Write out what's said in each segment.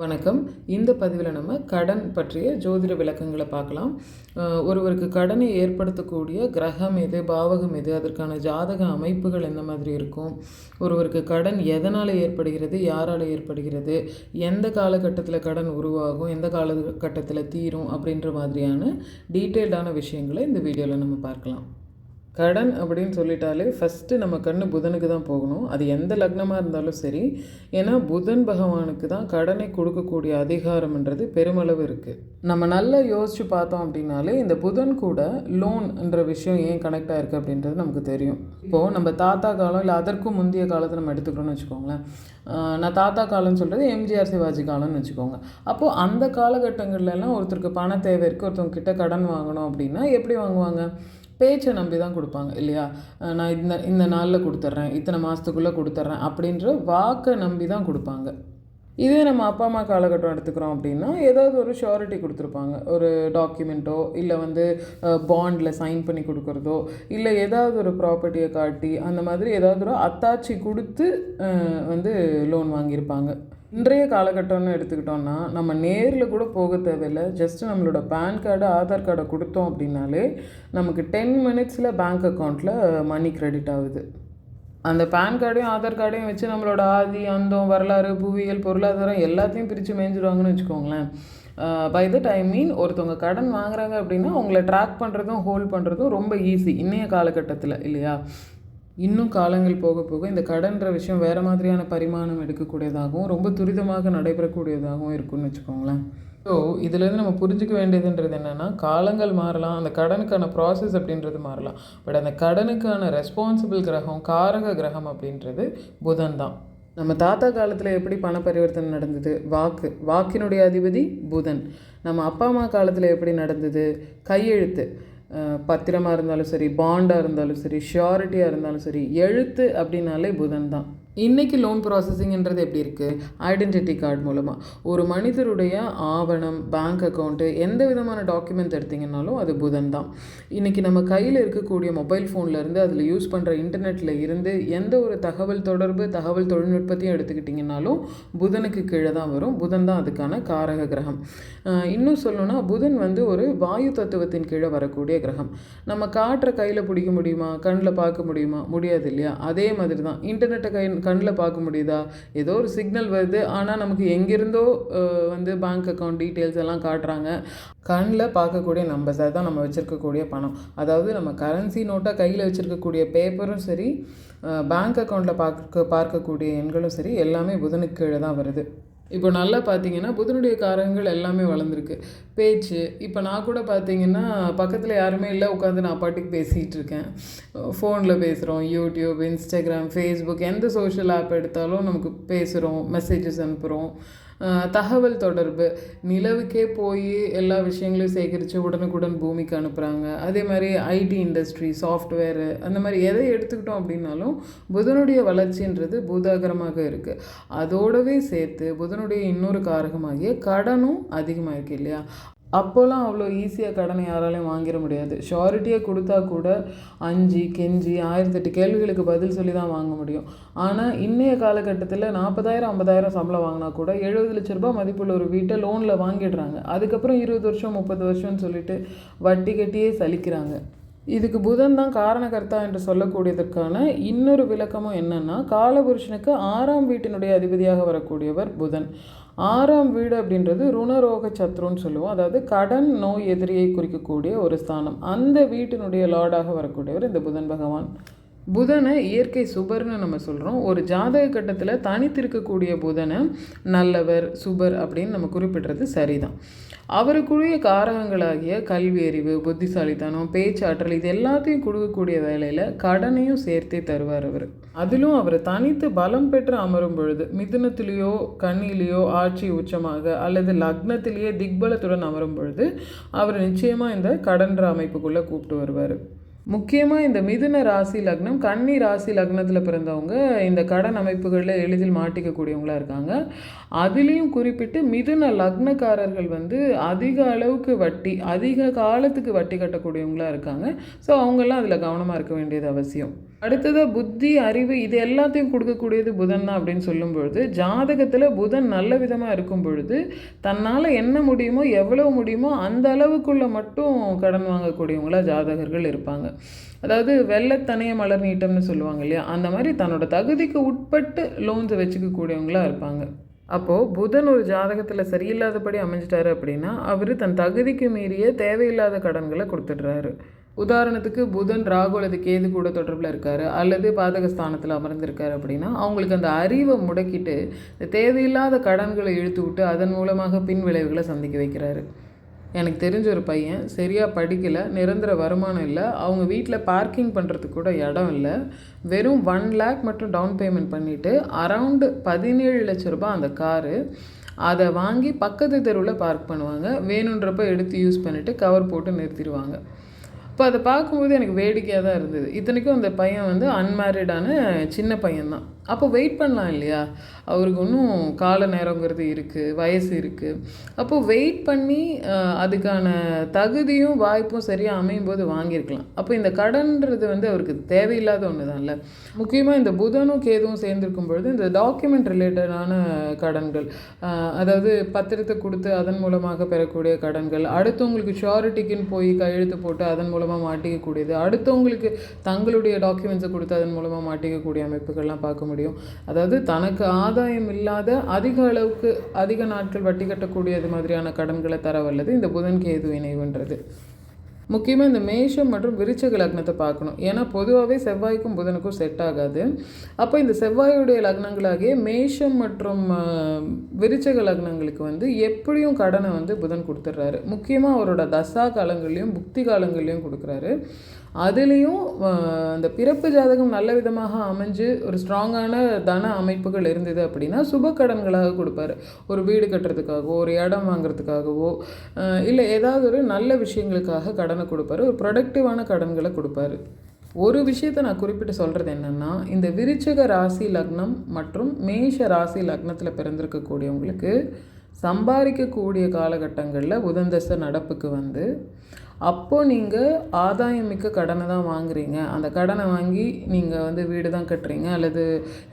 வணக்கம். இந்த பதிவில் நம்ம கடன் பற்றிய ஜோதிட விளக்கங்களை பார்க்கலாம். ஒருவருக்கு கடனை ஏற்படுத்தக்கூடிய கிரகம் எது பாவகம் எது அதற்கான ஜாதக அமைப்புகள் எந்த மாதிரி இருக்கும்? ஒருவருக்கு கடன் எதனால் ஏற்படுகிறது யாரால் ஏற்படுகிறது எந்த காலகட்டத்தில் கடன் உருவாகும் எந்த காலகட்டத்தில் தீரும் அப்படின்ற மாதிரியான டீட்டெயில்டான விஷயங்களை இந்த வீடியோவில் நம்ம பார்க்கலாம். கடன் அப்படின்னு சொல்லிட்டாலே ஃபஸ்ட்டு நம்ம கண்ணு புதனுக்கு தான் போகணும். அது எந்த லக்னமாக இருந்தாலும் சரி. ஏன்னா புதன் பகவானுக்கு தான் கடனை கொடுக்கக்கூடிய அதிகாரம்ன்றது பெருமளவு இருக்குது நம்ம நல்லா யோசித்து பார்த்தோம் அப்படின்னாலே இந்த புதன் கூட லோன்ன்ற விஷயம் ஏன் கனெக்ட் ஆகிருக்கு அப்படின்றது நமக்கு தெரியும். இப்போது நம்ம தாத்தா காலம் இல்லை அதற்கும் முந்தைய காலத்தை நம்ம எடுத்துக்கிறோம்னு வச்சுக்கோங்களேன். நான் தாத்தா காலம்னு சொல்கிறது எம்ஜிஆர் சிவாஜி காலம்னு வச்சுக்கோங்க. அப்போது அந்த காலகட்டங்கள்லாம் ஒருத்தருக்கு பண தேவை இருக்குது ஒருத்தவங்க கிட்ட கடன் வாங்கணும் அப்படின்னா எப்படி வாங்குவாங்க? பேச்சை நம்பி தான் கொடுப்பாங்க இல்லையா? நான் இந்த இந்த நாளில் கொடுத்துட்றேன் இத்தனை மாதத்துக்குள்ளே கொடுத்துட்றேன் அப்படின்ற வாக்கை நம்பி தான் கொடுப்பாங்க. இதே நம்ம அப்பா அம்மா காலகட்டம் எடுத்துக்கிறோம் அப்படின்னா ஏதாவது ஒரு ஷூரிட்டி கொடுத்துருப்பாங்க. ஒரு டாக்குமெண்ட்டோ இல்லை வந்து பாண்டில் சைன் பண்ணி கொடுக்குறதோ இல்லை ஏதாவது ஒரு ப்ராப்பர்ட்டியை காட்டி அந்த மாதிரி ஏதாவது ஒரு அத்தாச்சி கொடுத்து வந்து லோன் வாங்கியிருப்பாங்க. இன்றைய காலகட்டம்னு எடுத்துக்கிட்டோம்னா நம்ம நேரில் கூட போக தேவையில்லை. ஜஸ்ட் நம்மளோட பேன் கார்டு ஆதார் கார்டை கொடுத்தோம் அப்படின்னாலே நமக்கு டென் மினிட்ஸில் பேங்க் அக்கௌண்ட்டில் மணி கிரெடிட் ஆகுது. அந்த பேன் கார்டையும் ஆதார் கார்டையும் வச்சு நம்மளோட ஆதி அந்தம் வரலாறு புவியியல் பொருளாதாரம் எல்லாத்தையும் பிரித்து மேய்ஞ்சிடுவாங்கன்னு வச்சுக்கோங்களேன். பை த டைம் மீன் ஒருத்தவங்க கடன் வாங்குறாங்க அப்படின்னா அவங்கள ட்ராக் பண்ணுறதும் ஹோல்ட் பண்ணுறதும் ரொம்ப ஈஸி இன்றைய காலகட்டத்தில் இல்லையா? இன்னும் காலங்கள் போக போக இந்த கடன்ற விஷயம் வேறு மாதிரியான பரிமாணம் எடுக்கக்கூடியதாகவும் ரொம்ப துரிதமாக நடைபெறக்கூடியதாகவும் இருக்கும்னு வச்சுக்கோங்களேன். ஸோ இதுலேருந்து நம்ம புரிஞ்சுக்க வேண்டியதுன்றது என்னென்னா காலங்கள் மாறலாம் அந்த கடனுக்கான ப்ராசஸ் அப்படின்றது மாறலாம். பட் அந்த கடனுக்கான ரெஸ்பான்சிபிள் கிரகம் காரக கிரகம் அப்படின்றது புதன் தான். நம்ம தாத்தா காலத்தில் எப்படி பண பரிவர்த்தனை நடந்தது? வாக்கு. வாக்கினுடைய அதிபதி புதன். நம்ம அப்பா அம்மா காலத்தில் எப்படி நடந்தது? கையெழுத்து. பத்திரமாக இருந்தாலும் சரி பாண்டாக இருந்தாலும் சரி ஷியாரிட்டியாக இருந்தாலும் சரி எழுத்து அப்படின்னாலே புதன் தான். இன்றைக்கி லோன் ப்ராசஸிங்கிறது எப்படி இருக்குது ஐடென்டிட்டி கார்டு மூலமாக ஒரு மனிதருடைய ஆவணம் பேங்க் அக்கௌண்ட்டு எந்த விதமான டாக்குமெண்ட் எடுத்திங்கனாலும் அது புதன் தான். இன்றைக்கி நம்ம கையில் இருக்கக்கூடிய மொபைல் ஃபோன்லேருந்து அதில் யூஸ் பண்ணுற இன்டர்நெட்டில் இருந்து எந்த ஒரு தகவல் தொடர்பு தகவல் தொழில்நுட்பத்தையும் எடுத்துக்கிட்டிங்கனாலும் புதனுக்கு கீழே தான் வரும். புதன் தான் அதுக்கான காரக கிரகம். இன்னும் சொல்லணும்னா புதன் வந்து ஒரு வாயு தத்துவத்தின் கீழே வரக்கூடிய கிரகம். நம்ம காற்றை கையில் பிடிக்க முடியுமா? கண்ணில் பார்க்க முடியுமா? முடியாது இல்லையா? அதே மாதிரி தான். இன்டர்நெட்டை கை கண்ணில் பார்க்க முடியுதா? ஏதோ ஒரு சிக்னல் வருது. ஆனால் நமக்கு எங்கேருந்தோ வந்து பேங்க் அக்கௌண்ட் டீட்டெயில்ஸ் எல்லாம் காட்டுறாங்க. கண்ணில் பார்க்கக்கூடிய நம்பர்ஸாக தான் நம்ம வச்சுருக்கக்கூடிய பணம். அதாவது நம்ம கரன்சி நோட்டாக கையில் வச்சுருக்கக்கூடிய பேப்பரும் சரி பேங்க் அக்கௌண்ட்டில் பார்க்க பார்க்கக்கூடிய எண்களும் சரி எல்லாமே புதனுக்கு கீழே தான் வருது. இப்போ நல்லா பார்த்தீங்கன்னா புதனுடைய காரகங்கள் எல்லாமே வளர்ந்துருக்கு. பேச்சு இப்போ நான் கூட பார்த்தீங்கன்னா பக்கத்தில் யாருமே இல்லை உட்காந்து நான் பாட்டுக்கு பேசிகிட்டு இருக்கேன். ஃபோனில் பேசுகிறோம் யூடியூப் இன்ஸ்டாகிராம் ஃபேஸ்புக் எந்த சோஷியல் ஆப் எடுத்தாலும் நமக்கு பேசுகிறோம் மெசேஜஸ் அனுப்புகிறோம் தகவல் தொடர்பு. நிலவுக்கே போய் எல்லா விஷயங்களையும் சேகரித்து உடனுக்குடன் பூமிக்கு அனுப்புகிறாங்க அதே மாதிரி ஐடி இண்டஸ்ட்ரி சாஃப்ட்வேரு அந்த மாதிரி எதை எடுத்துக்கிட்டோம் அப்படின்னாலும் புதனுடைய வளர்ச்சின்றது பூதாகரமாக இருக்குது அதோடவே சேர்த்து புதனுடைய இன்னொரு காரகமாகிய கடனும் அதிகமாக இருக்குது இல்லையா? அப்போல்லாம் அவ்வளோ ஈஸியாக கடனை யாராலையும் வாங்கிட முடியாது. ஷாரிட்டியை கொடுத்தா கூட அஞ்சு கெஞ்சி ஆயிரத்தெட்டு கேள்விகளுக்கு பதில் சொல்லி தான் வாங்க முடியும். ஆனால் இன்றைய காலகட்டத்தில் நாற்பதாயிரம் ஐம்பதாயிரம் சம்பளம் வாங்கினா கூட எழுபது லட்ச ரூபாய் மதிப்புள்ள ஒரு வீட்டை லோனில் வாங்கிடுறாங்க. அதுக்கப்புறம் இருபது வருஷம் முப்பது வருஷம்னு சொல்லிட்டு வட்டி கட்டியே சலிக்கிறாங்க. இதுக்கு புதன் தான் காரணகர்த்தா என்று சொல்லக்கூடியதற்கான இன்னொரு விளக்கமும் என்னென்னா காலபுருஷனுக்கு ஆறாம் வீட்டினுடைய அதிபதியாக வரக்கூடியவர் புதன். ஆறாம் வீடு அப்படின்றது ருணரோக சத்ருன்னு சொல்லுவோம். அதாவது கடன் நோய் எதிரியை குறிக்கக்கூடிய ஒரு ஸ்தானம். அந்த வீட்டினுடைய லார்டாக வரக்கூடியவர் இந்த புதன் பகவான். புதனை இயற்கை சுபர்னு நம்ம சொல்கிறோம் ஒரு ஜாதக கட்டத்தில் தனித்திருக்கக்கூடிய புதனை நல்லவர் சுபர் அப்படின்னு நம்ம குறிப்பிடுறது சரிதான். அவருக்குரிய காரகங்களாகிய கல்வி அறிவு புத்திசாலித்தனம் பேச்சாற்றல் இது எல்லாத்தையும் கொடுக்கக்கூடிய வேலையில் கடனையும் சேர்த்தே தருவார் அவர். அதிலும் அவர் தனித்து பலம் பெற்று அமரும் பொழுது மிதுனத்திலேயோ கண்ணிலேயோ ஆட்சி உச்சமாக அல்லது லக்னத்திலேயே திக்பலத்துடன் அமரும் பொழுது அவர் நிச்சயமாக இந்த கடன்ற அமைப்புக்குள்ளே கூப்பிட்டு வருவார். முக்கியமாக இந்த மிதுன ராசி லக்னம் கன்னி ராசி லக்னத்தில் பிறந்தவங்க இந்த கடன் அமைப்புகளில் எளிதில் மாட்டிக்கக்கூடியவங்களாக இருக்காங்க. அதுலேயும் குறிப்பிட்டு மிதுன லக்னக்காரர்கள் வந்து அதிக அளவுக்கு வட்டி அதிக காலத்துக்கு வட்டி கட்டக்கூடியவங்களா இருக்காங்க. ஸோ அவங்கெல்லாம் அதில் கவனமாக இருக்க வேண்டியது அவசியம். அடுத்ததாக புத்தி அறிவு இது எல்லாத்தையும் கொடுக்கக்கூடியது புதன் தான் அப்படின்னு சொல்லும் பொழுது ஜாதகத்தில் புதன் நல்ல விதமாக இருக்கும் பொழுது தன்னால் என்ன முடியுமோ எவ்வளவு முடியுமோ அந்த அளவுக்குள்ளே மட்டும் கடன் வாங்கக்கூடியவங்களாக ஜாதகர்கள் இருப்பாங்க. அதாவது வெள்ளத்தனைய மலர் நீட்டம்னு சொல்லுவாங்க இல்லையா? அந்த மாதிரி தன்னோட தகுதிக்கு உட்பட்டு லோன்ஸை வச்சுக்கக்கூடியவங்களா இருப்பாங்க. அப்போது புதன் ஒரு ஜாதகத்தில் சரியில்லாதபடி அமைஞ்சிட்டாரு அப்படின்னா அவர் தன் தகுதிக்கு மீறிய தேவையில்லாத கடன்களை கொடுத்துடுறாரு. உதாரணத்துக்கு புதன் ராகு அல்லது கேது கூட தொடர்பில் இருக்கார். அல்லது பாதகஸ்தானத்தில் அமர்ந்திருக்கார் அப்படின்னா அவங்களுக்கு அந்த அறிவை முடக்கிட்டு இந்த தேவையில்லாத கடன்களை இழுத்து விட்டு அதன் மூலமாக பின் விளைவுகளை சந்திக்க வைக்கிறாரு. எனக்கு தெரிஞ்ச ஒரு பையன் சரியாக படிக்கலை நிரந்தர வருமானம் இல்லை அவங்க வீட்டில் பார்க்கிங் பண்ணுறதுக்கு கூட இடம் இல்லை வெறும் ஒன் லேக் மட்டும் டவுன் பேமெண்ட் பண்ணிவிட்டு அரவுண்டு பதினேழு லட்ச ரூபாய் அந்த காரு அதை வாங்கி பக்கத்து தெருவில் பார்க் பண்ணுவாங்க. வேணுன்றப்ப எடுத்து யூஸ் பண்ணிவிட்டு கவர் போட்டு நிறுத்திடுவாங்க. இப்போ அதை பார்க்கும்போது எனக்கு வேடிக்கையாக தான் இருந்தது. இத்தனைக்கும் அந்த பையன் வந்து அன்மேரிடான சின்ன பையன்தான். அப்போ வெயிட் பண்ணலாம் இல்லையா? அவருக்கு இன்னும் கால நேரங்கிறது இருக்குது வயசு இருக்குது அப்போது வெயிட் பண்ணி அதுக்கான தகுதியும் வாய்ப்பும் சரியாக அமையும் போது வாங்கியிருக்கலாம். அப்போ இந்த கடன்றது வந்து அவருக்கு தேவையில்லாத ஒன்று தான்ல முக்கியமாக இந்த புதனும் கேதுவும் சேர்ந்துருக்கும் பொழுது இந்த டாக்குமெண்ட் ரிலேட்டடான கடன்கள் அதாவது பத்திரத்தை கொடுத்து அதன் மூலமாக பெறக்கூடிய கடன்கள் அடுத்தவங்களுக்கு ஷியாரிட்டிக்குன்னு போய் கையெழுத்து போட்டு அதன் மூலமாக மாட்டிக்கக்கூடியது. அடுத்தவங்களுக்கு தங்களுடைய டாக்குமெண்ட்ஸை கொடுத்து அதன் மூலமாக மாட்டிக்கக்கூடிய அமைப்புகள்லாம் பார்க்க முடியும். அதாவது தனக்கு ஆதாயம் இல்லாத அதிக அளவுக்கு அதிக நாட்கள் வட்டி கட்டக்கூடியது மாதிரியான கடன்களை தர வல்லது இந்த புதன் கேது இணைவுன்றது. முக்கியமாக இந்த மேஷம் மற்றும் விருச்சக லக்னத்தை பார்க்கணும். ஏன்னா பொதுவாகவே செவ்வாய்க்கும் புதனுக்கும் செட் ஆகாது. அப்போ இந்த செவ்வாயுடைய லக்னங்களாகிய மேஷம் மற்றும் விருச்சக லக்னங்களுக்கு வந்து எப்படியும் கடனை வந்து புதன் கொடுத்துட்றாரு முக்கியமாக அவரோட தசா காலங்கள்லேயும் புக்தி காலங்கள்லேயும் கொடுக்குறாரு. அதுலேயும் அந்த பிறப்பு ஜாதகம் நல்ல விதமாக அமைஞ்சு ஒரு ஸ்ட்ராங்கான தன அமைப்புகள் இருந்தது அப்படின்னா சுப கடன்களாக கொடுப்பாரு. ஒரு வீடு கட்டுறதுக்காகவோ ஒரு இடம் வாங்குறதுக்காகவோ இல்லை ஏதாவது ஒரு நல்ல விஷயங்களுக்காக கடனை கொடுப்பாரு. ஒரு ப்ரொடக்டிவான கடன்களை கொடுப்பாரு. ஒரு விஷயத்தை நான் குறிப்பிட்டு சொல்கிறது என்னென்னா இந்த விருச்சக ராசி லக்னம் மற்றும் மேஷ ராசி லக்னத்தில் பிறந்திருக்கக்கூடியவங்களுக்கு சம்பாதிக்கக்கூடிய காலகட்டங்களில் புதந்தச நடப்புக்கு வந்து அப்போது நீங்கள் ஆதாயம் மிக்க கடனை தான் வாங்குறீங்க. அந்த கடனை வாங்கி நீங்கள் வந்து வீடு தான் கட்டுறீங்க அல்லது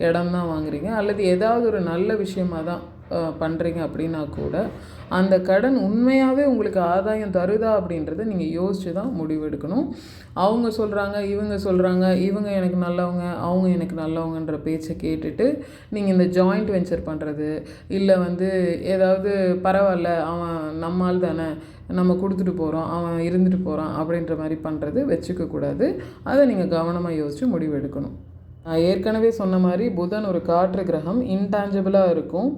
இடம் தான் வாங்குறீங்க. அல்லது ஏதாவது ஒரு நல்ல விஷயமாக தான் பண்ணுறீங்க அப்படின்னா கூட அந்த கடன் உண்மையாகவே உங்களுக்கு ஆதாயம் தருதா அப்படின்றத நீங்கள் யோசித்து தான் முடிவெடுக்கணும் அவங்க சொல்கிறாங்க இவங்க சொல்கிறாங்க இவங்க எனக்கு நல்லவங்க அவங்க எனக்கு நல்லவங்கன்ற பேச்சை கேட்டுட்டு நீங்கள் இந்த ஜாயிண்ட் வெஞ்சர் பண்ணுறது இல்லை வந்து ஏதாவது பரவாயில்ல அவன் நம்மால் தானே நம்ம கொடுத்துட்டு போகிறோம் அவன் இருந்துட்டு போகிறான் அப்படின்ற மாதிரி பண்ணுறது வச்சுக்கக்கூடாது. அதை நீங்கள் கவனமாக யோசித்து முடிவெடுக்கணும் நான் ஏற்கனவே சொன்ன மாதிரி புதன் ஒரு காற்று கிரகம் இன்டான்ஜிபிளாக இருக்கும்.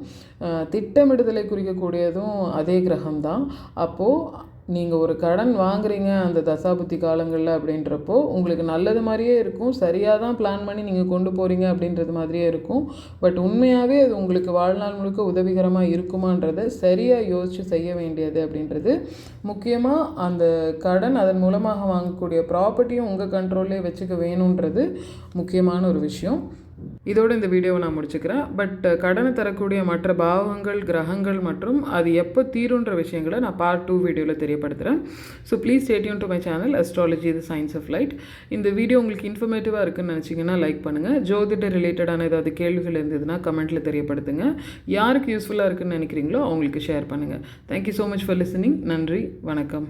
திட்டமிடுதலை குறிக்கக்கூடியதும் அதே கிரகம் தான் அப்போது நீங்கள் ஒரு கடன் வாங்குறீங்க அந்த தசாபுத்தி காலங்களில் அப்படின்றப்போ உங்களுக்கு நல்லது மாதிரியே இருக்கும். சரியாக தான் பிளான் பண்ணி நீங்கள் கொண்டு போகிறீங்க அப்படின்றது மாதிரியே இருக்கும். பட் உண்மையாகவே அது உங்களுக்கு வாழ்நாள் முழுக்க உதவிகரமாக இருக்குமான்றதை சரியாக யோசித்து செய்ய வேண்டியது அப்படின்றது. முக்கியமாக அந்த கடன் அதன் மூலமாக வாங்கக்கூடிய ப்ராப்பர்ட்டியும் உங்கள் கண்ட்ரோல்லே வச்சுக்க வேணுன்றது முக்கியமான ஒரு விஷயம். இதோடு இந்த வீடியோவை நான் முடிச்சுக்கிறேன். பட் கடனை தரக்கூடிய மற்ற பாவங்கள் கிரகங்கள் மற்றும் அது எப்போ தீருன்ற விஷயங்களை நான் பார்ட் டூ வீடியோவில் தெரியப்படுத்துகிறேன் so please stay tuned to my channel astrology இது சயின்ஸ் ஆஃப் லைட் இந்த வீடியோ உங்களுக்கு இன்ஃபர்மேட்டிவாக இருக்குன்னு நினச்சிங்கன்னா லைக் பண்ணுங்கள் ஜோதிட ரிலேட்டடான ஏதாவது கேள்விகள் இருந்ததுன்னா கமெண்ட்டில் தெரியப்படுத்துங்க. யாருக்கு யூஸ்ஃபுல்லாக இருக்குன்னு நினைக்கிறீங்களோ அவங்களுக்கு ஷேர் பண்ணுங்கள் thank you so much for listening நன்றி வணக்கம்.